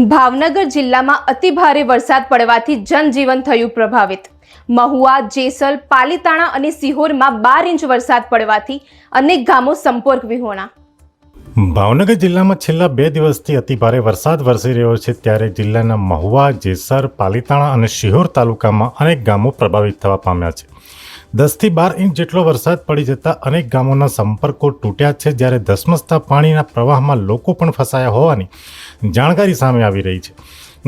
ભાવનગર જિલ્લામાં અતિભારે વરસાદ પડવાથી જનજીવન થયું પ્રભાવિત. મહુવા, જેસલ, પાલીતાણા અને સિહોરમાં બાર ઇંચ વરસાદ પડવાથી અનેક ગામો સંપર્ક વિહોણા. ભાવનગર જિલ્લામાં છેલ્લા બે દિવસથી અતિભારે વરસાદ વરસી રહ્યો છે ત્યારે જિલ્લાના મહુવા, જેસર, પાલીતાણા અને શિહોર તાલુકામાં અનેક ગામો પ્રભાવિત થવા પામ્યા છે. દસથી બાર ઇંચ જેટલો વરસાદ પડી જતા અનેક ગામોના સંપર્કો તૂટ્યા છે જ્યારે ધસમસતા પાણીના પ્રવાહમાં લોકો પણ ફસાયા હોવાની જાણકારી સામે આવી રહી છે.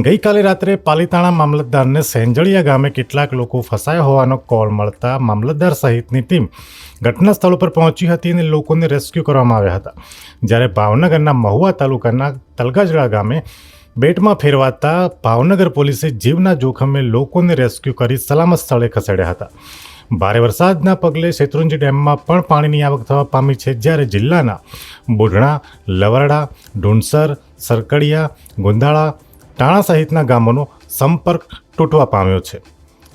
ગઈકાલે રાત્રે પાલીતાણા મામલતદારને સેંજળિયા ગામે કેટલાક લોકો ફસાયા હોવાનો કોલ મળતા મામલતદાર સહિતની ટીમ ઘટના સ્થળ પર પહોંચી હતી અને લોકોને રેસ્ક્યુ કરવામાં આવ્યા હતા. જ્યારે ભાવનગરના મહુવા તાલુકાના તલગાજડા ગામે બેટમાં ફેરવાતા ભાવનગર પોલીસે જીવના જોખમે લોકોને રેસ્ક્યુ કરી સલામત સ્થળે ખસેડ્યા હતા. ભારે વરસાદના પગલે શેત્રુંજી ડેમમાં પણ પાણીની આવક થવા પામી છે જ્યારે જિલ્લાના બુઢણા લવરડા ઢુંસર સરકડિયા ગુંદાળા ટાણા સહિતના ગામોનો સંપર્ક તૂટવા પામ્યો છે.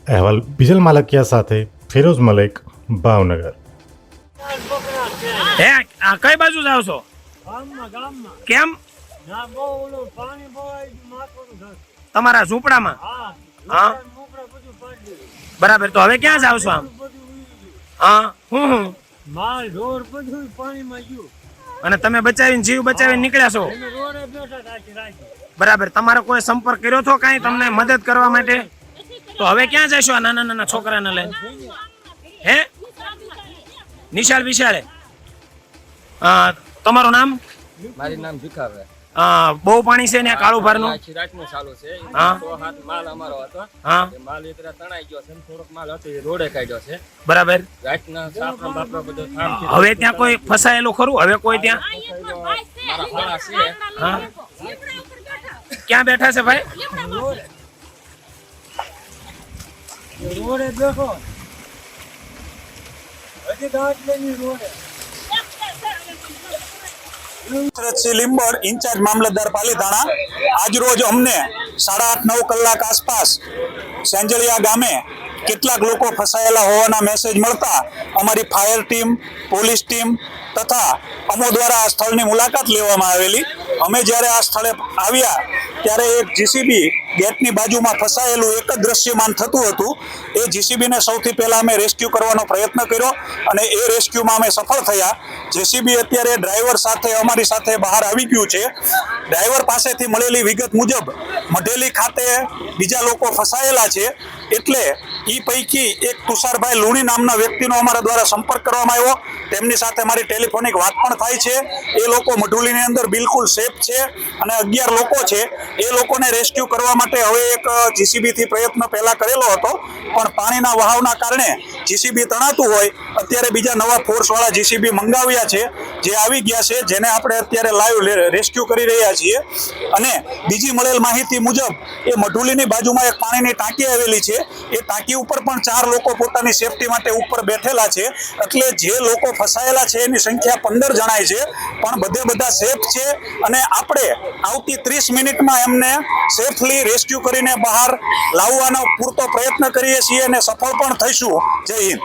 અહેવાલ બીજલ માલકિયા સાથે ફિરોઝ મલેક ભાવનગર. કઈ બાજુ જાવ છો? ગામમાં ગામમાં. કેમ. તમારા ઝૂંપડામાં? હા બરાબર તો હવે ક્યાં જાવ છો આમ. હા? હું હું? માલ ઢોર બધું પાણીમાં ગયું. અને તમે બચાવીને જીવ બચાવીને નીકળ્યા છો? બરાબર તમારો કોઈ સંપર્ક કર્યો તો કાંઈ તમને મદદ કરવા માટે? તો હવે ક્યાં જશો આ નાના નાના છોકરાને લઈને? હે? નિશાળ વિશાળે? અ, તમારું નામ? મારું નામ ભીખાભાઈ. બહુ પાણી છે ને કાળુ ભારનું ચાલુ છે. હા. હાથ માલ અમારો હતો. હા. માલ ઇતરા તણાઈ ગયો છે ને થોડોક માલ હતો એ રોડે કાઢ્યો છે. બરાબર. રાતના સાપરા બાપરા બધો હવે ત્યાં કોઈ ફસાયેલું ખરું? હવે કોઈ ત્યાં? મારા હાળા છે. હા. ક્યાં બેઠા છે ભાઈ? રોડે બેઠો. હજી ગાંઠ લઈને રોડે. સુરતસિંહ લીંબડ ઇન્ચાર્જ મામલતદાર પાલીતાણા આજરોજ અમને સાડા આઠ નવ કલાક આસપાસ સેંજળિયા ગામે કેટલાક લોકો ફસાયેલા હોવાના મેસેજ મળતા અમારી ફાયર ટીમ પોલીસ ટીમ તથા અમો દ્વારા આ સ્થળની મુલાકાત લેવામાં આવેલી. અમે જ્યારે આ સ્થળે આવ્યા ત્યારે એક જીસીબી ગેટની બાજુમાં ફસાયેલું એક જ દ્રશ્યમાન થતું હતું. એ જીસીબીને સૌથી પહેલાં અમે રેસ્ક્યુ કરવાનો પ્રયત્ન કર્યો અને એ રેસ્ક્યુમાં અમે સફળ થયા. જેસીબી અત્યારે ડ્રાઈવર સાથે, અમારી સાથે બહાર આવી ગયું છે. ડ્રાઈવર પાસેથી મળેલી વિગત મુજબ, મઢેલી ખાતે બીજા લોકો ફસાયેલા છે. એટલે એ પૈકી એક તુષારભાઈ લુણી નામના વ્યક્તિનો અમારા દ્વારા સંપર્ક કરવામાં આવ્યો. તેમની સાથે મારી ટેલિફોનિક વાત પણ થાય છે. એ લોકો મઢુલીની અંદર બિલકુલ સેફ છે અને અગિયાર લોકો છે. એ લોકોને રેસ્ક્યુ કરવા માટે હવે એક જીસીબીથી પ્રયત્ન પહેલાં કરેલો હતો. પણ પાણીના વહાવના કારણે જીસીબી તણાતું હોય અત્યારે બીજા નવા ફોર્સવાળા જીસીબી મંગાવ્યા છે, જે આવી ગયા છે, જેને આપણે અત્યારે લાઈવ રેસ્ક્યુ કરી રહ્યા છીએ. અને બીજી મળેલ માહિતી મુજબ, એ મઢુલીની બાજુમાં એક પાણીની ટાંકી આવેલી છે. એ ટાંકી ઉપર પણ ચાર લોકો પોતાની સેફટી માટે ઉપર બેઠેલા છે. એટલે જે લોકો ફસાયેલા છે, એની સંખ્યા પંદર જણાય છે. પણ બધે બધા સેફ છે અને આપણે આવતી ત્રીસ મિનિટમાં એમને સેફલી રેસ્ક્યુ કરીને બહાર લાવવાનો પૂરતો પ્રયત્ન કરીએ છીએ અને સફળ પણ થઈશું. જય હિન્દ.